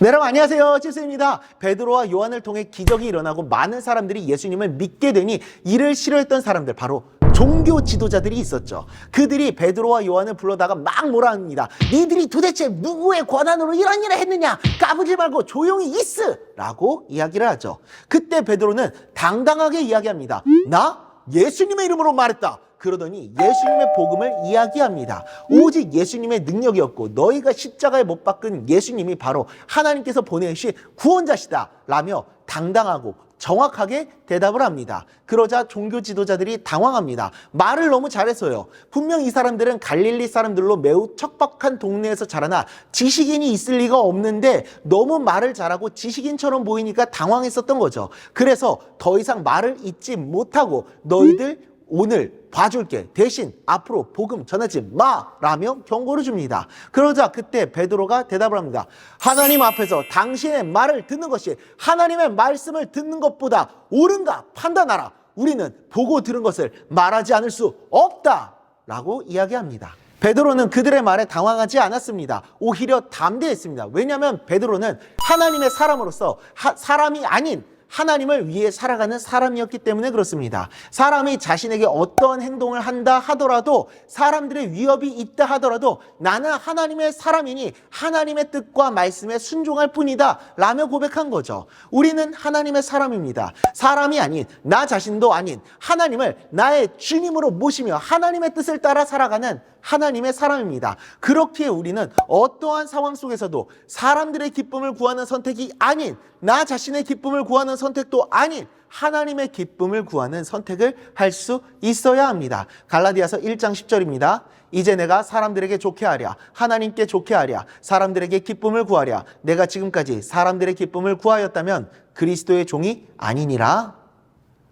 네, 여러분 안녕하세요. 칠수입니다. 베드로와 요한을 통해 기적이 일어나고 많은 사람들이 예수님을 믿게 되니 이를 싫어했던 사람들 바로 종교 지도자들이 있었죠. 그들이 베드로와 요한을 불러다가 막 뭐라 합니다. 니들이 도대체 누구의 권한으로 이런 일을 했느냐? 까부지 말고 조용히 있으 라고 이야기를 하죠. 그때 베드로는 당당하게 이야기합니다. 나 예수님의 이름으로 말했다. 그러더니 예수님의 복음을 이야기합니다. 오직 예수님의 능력이었고 너희가 십자가에 못 박은 예수님이 바로 하나님께서 보내신 구원자시다. 라며 당당하고 정확하게 대답을 합니다. 그러자 종교 지도자들이 당황합니다. 말을 너무 잘했어요. 분명 이 사람들은 갈릴리 사람들로 매우 척박한 동네에서 자라나 지식인이 있을 리가 없는데 너무 말을 잘하고 지식인처럼 보이니까 당황했었던 거죠. 그래서 더 이상 말을 잊지 못하고 너희들 오늘 봐줄게. 대신 앞으로 복음 전하지 마. 라며 경고를 줍니다. 그러자 그때 베드로가 대답을 합니다. 하나님 앞에서 당신의 말을 듣는 것이 하나님의 말씀을 듣는 것보다 옳은가 판단하라. 우리는 보고 들은 것을 말하지 않을 수 없다. 라고 이야기합니다. 베드로는 그들의 말에 당황하지 않았습니다. 오히려 담대했습니다. 왜냐하면 베드로는 하나님의 사람으로서 하- 사람이 아닌 하나님을 위해 살아가는 사람이었기 때문에 그렇습니다. 사람이 자신에게 어떠한 행동을 한다 하더라도 사람들의 위협이 있다 하더라도 나는 하나님의 사람이니 하나님의 뜻과 말씀에 순종할 뿐이다 라며 고백한 거죠. 우리는 하나님의 사람입니다. 사람이 아닌 나 자신도 아닌 하나님을 나의 주님으로 모시며 하나님의 뜻을 따라 살아가는 하나님의 사람입니다. 그렇기에 우리는 어떠한 상황 속에서도 사람들의 기쁨을 구하는 선택이 아닌 나 자신의 기쁨을 구하는 선택도 아닌 하나님의 기쁨을 구하는 선택을 할 수 있어야 합니다. 갈라디아서 1장 10절입니다. 이제 내가 사람들에게 좋게 하랴 하나님께 좋게 하랴 사람들에게 기쁨을 구하랴 내가 지금까지 사람들의 기쁨을 구하였다면 그리스도의 종이 아니니라.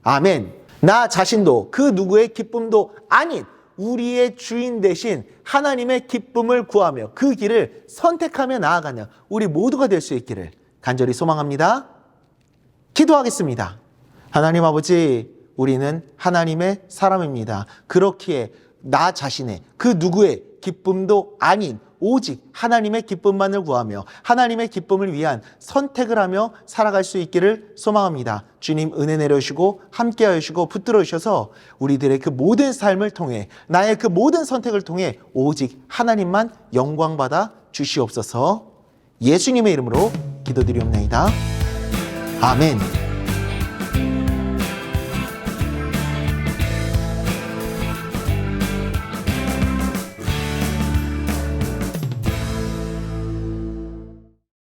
아멘. 나 자신도 그 누구의 기쁨도 아닌 우리의 주인 대신 하나님의 기쁨을 구하며 그 길을 선택하며 나아가는 우리 모두가 될 수 있기를 간절히 소망합니다. 기도하겠습니다. 하나님 아버지, 우리는 하나님의 사람입니다. 그렇기에 나 자신의 그 누구의 기쁨도 아닌 오직 하나님의 기쁨만을 구하며 하나님의 기쁨을 위한 선택을 하며 살아갈 수 있기를 소망합니다. 주님 은혜 내려주시고 함께 하시고 붙들어 주셔서 우리들의 그 모든 삶을 통해 나의 그 모든 선택을 통해 오직 하나님만 영광 받아 주시옵소서. 예수님의 이름으로 기도드리옵나이다. 아멘.